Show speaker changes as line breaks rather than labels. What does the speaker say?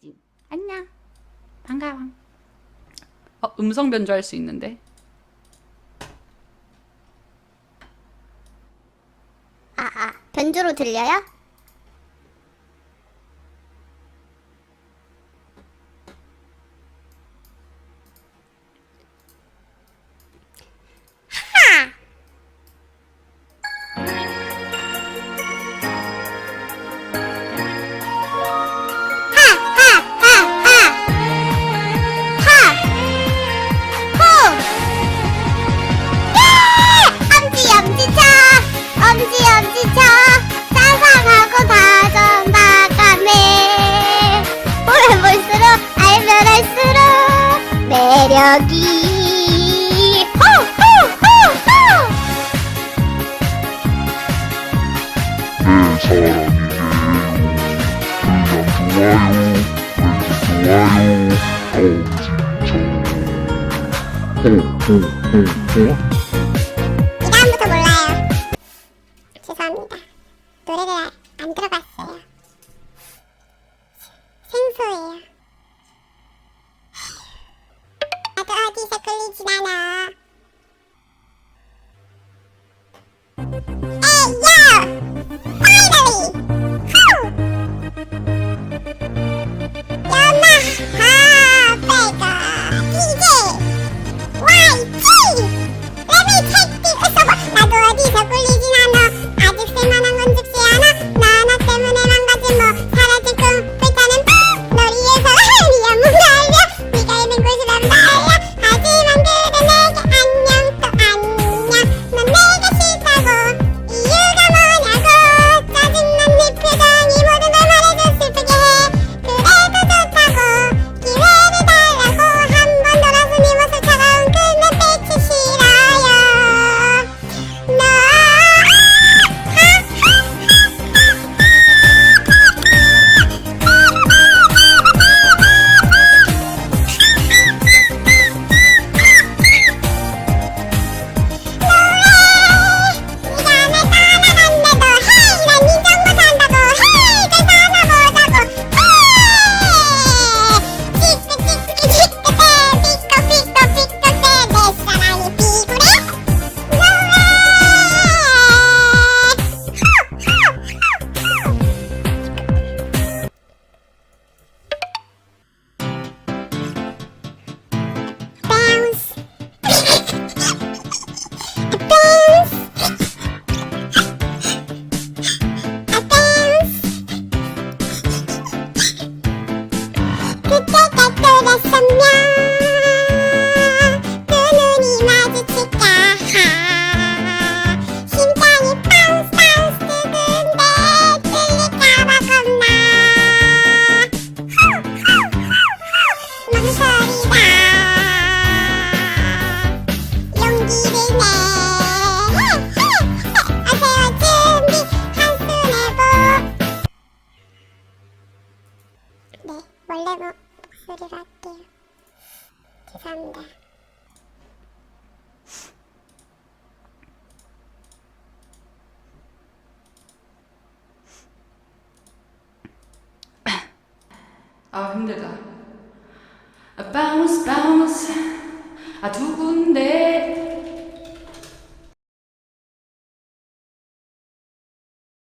되지. 안녕. 반가워. 어, 음성 변조할 수 있는데.
아, 아, 변조로 들려요? 여기 호!
내 음, 음.
그이 다음부터 몰라요 죄송합니다 노래를 안 들어봤어요 생소해요 la la. 친구. 아 힘들다. Bounce, bounce. 아
두근데.